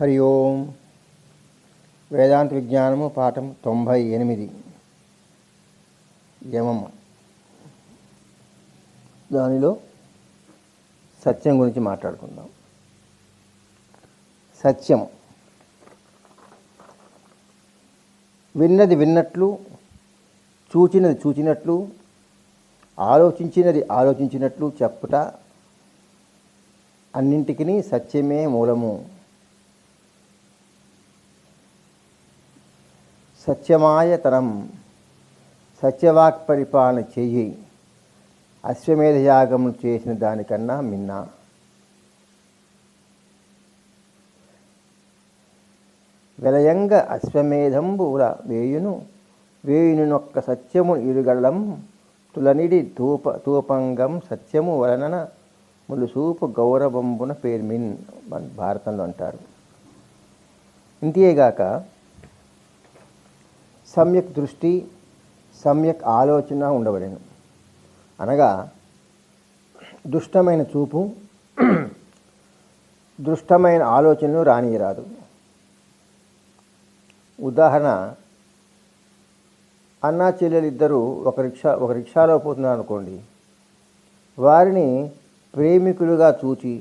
హరి ఓం. వేదాంత విజ్ఞానము పాఠం తొంభై ఎనిమిది. యమం. దానిలో సత్యం గురించి మాట్లాడుకుందాం. సత్యం. విన్నది విన్నట్లు చూచినది చూచినట్లు ఆలోచించినది ఆలోచించినట్లు చెప్పుట అన్నింటికి సత్యమే మూలము. సత్యమాయతరం సత్యవాక్ పరిపాలన చెయ్యి. అశ్వమేధ యాగం చేసిన దానికన్నా మిన్న. వెలయంగ అశ్వమేధంబుల వేయును వేయునొక్క సత్యము ఇరుగళ్ళం తులనిడి తూప తూపంగం సత్యము వలన ములుసూపు గౌరవంబున పేర్మిన్ భారతంలో అంటారు. ఇంతేగాక సమ్యక్ దృష్టి సమ్యక్ ఆలోచన ఉండవలేను అనగా దుష్టమైన చూపు దుష్టమైన ఆలోచనలు రానియరాదు. ఉదాహరణ అన్నా చెల్లెలు ఇద్దరు ఒక రిక్షా ఒక రిక్షాలో పోతున్నారు అనుకోండి వారిని ప్రేమికులుగా చూచి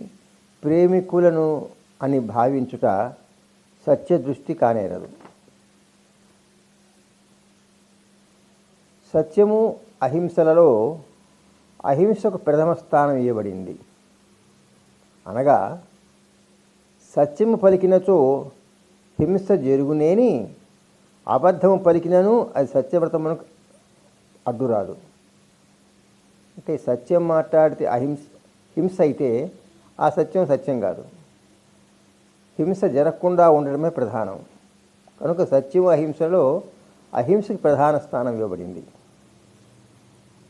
ప్రేమికులను అని భావించుట సత్యదృష్టి కానేరదు. సత్యము అహింసలలో అహింసకు ప్రథమ స్థానం ఇవ్వబడింది అనగా సత్యము పలికినచో హింస జరుగునేని అబద్ధము పలికినను అది సత్యవ్రతమునకు అడ్డురాదు. అంటే సత్యం మాట్లాడితే అహింస హింస అయితే ఆ సత్యం సత్యం కాదు. హింస జరగకుండా ఉండడమే ప్రధానం. కనుక సత్యం అహింసలో అహింసకి ప్రధాన స్థానం ఇవ్వబడింది.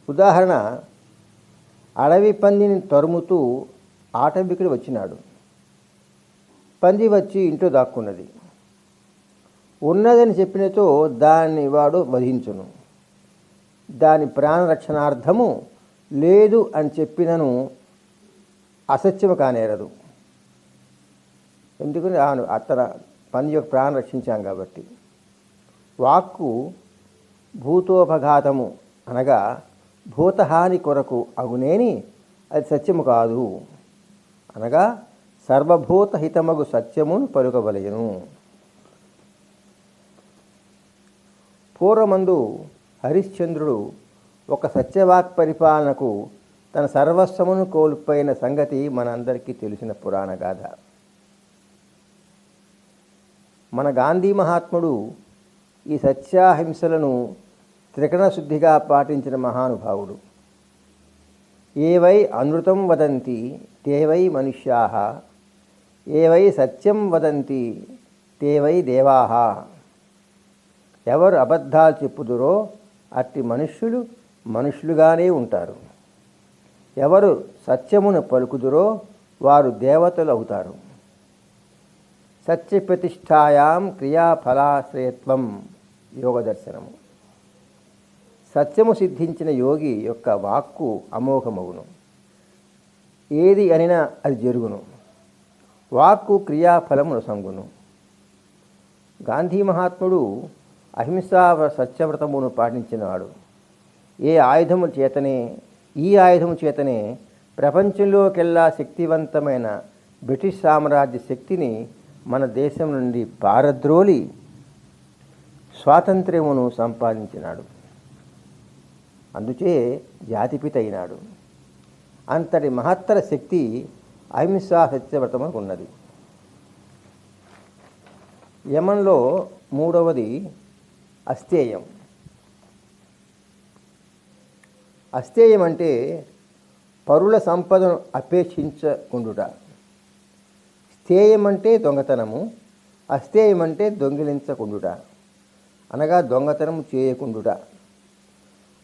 ఉదాహరణ అడవి పందిని తరుముతూ ఆటంబికుడు వచ్చినాడు. పంది వచ్చి ఇంట్లో దాక్కున్నది. ఉన్నదని చెప్పినతో దాన్ని వాడు వధించును. దాని ప్రాణరక్షణార్థము లేదు అని చెప్పినను అసత్యము కానేరదు. ఎందుకని ఆను అతన పంది యొక్క ప్రాణం రక్షించాం కాబట్టి. వాక్కు భూతోపఘాతము అనగా భూతహాని కొరకు అగునేని అది సత్యము కాదు. అనగా సర్వభూత హితమగు సత్యమును పలుకవలయను పూర్వమందు హరిశ్చంద్రుడు ఒక సత్యవాక్ పరిపాలనకు తన సర్వస్వమును కోల్పోయిన సంగతి మనందరికీ తెలిసిన పురాణ గాథ. మన గాంధీ మహాత్ముడు ఈ సత్యాహింసలను త్రికరణ శుద్ధిగా పాటించిన మహానుభావుడు. ఏవై అనృతం వదంతి తేవై మనుష్యా ఏవై సత్యం వదంతి తేవై దేవా. ఎవరు అబద్ధాలు చెప్పుదురో అట్టి మనుష్యులు మనుషులుగానే ఉంటారు. ఎవరు సత్యమును పలుకుదురో వారు దేవతలు అవుతారు. సత్యప్రతిష్టాయాం క్రియాఫలాశ్రయత్వం యోగ దర్శనము సత్యము సిద్ధించిన యోగి యొక్క వాక్కు అమోఘమగును. ఏది అనినా అది జరుగును. వాక్కు క్రియాఫలమును సంగును గాంధీ మహాత్ముడు అహింసా సత్యవ్రతమును పాటించినాడు. ఏ ఆయుధము చేతనే ఈ ఆయుధము చేతనే ప్రపంచంలోకెల్లా శక్తివంతమైన బ్రిటిష్ సామ్రాజ్య శక్తిని మన దేశం నుండి పారద్రోలి స్వాతంత్ర్యమును సంపాదించినాడు. అందుచే జాతిపిత అయినాడు అంతటి మహత్తర శక్తి అహింసా సత్యవ్రతమునకు ఉన్నది. యమంలో మూడవది అస్థేయం. అస్థేయం అంటే పరుల సంపదను అపేక్షించకుండుట. స్థేయం అంటే దొంగతనము అస్థేయం అంటే దొంగిలించకుండుట. అనగా దొంగతనం చేయకుండుట.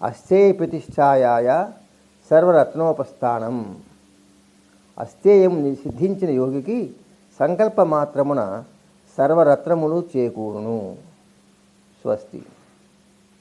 అస్థేయ ప్రతిష్టాయాయ సర్వరత్నోపస్థానం. అస్థేయం సిద్ధించిన యోగికి సంకల్పమాత్రమున సర్వరత్నములు చేకూరును. స్వస్తి.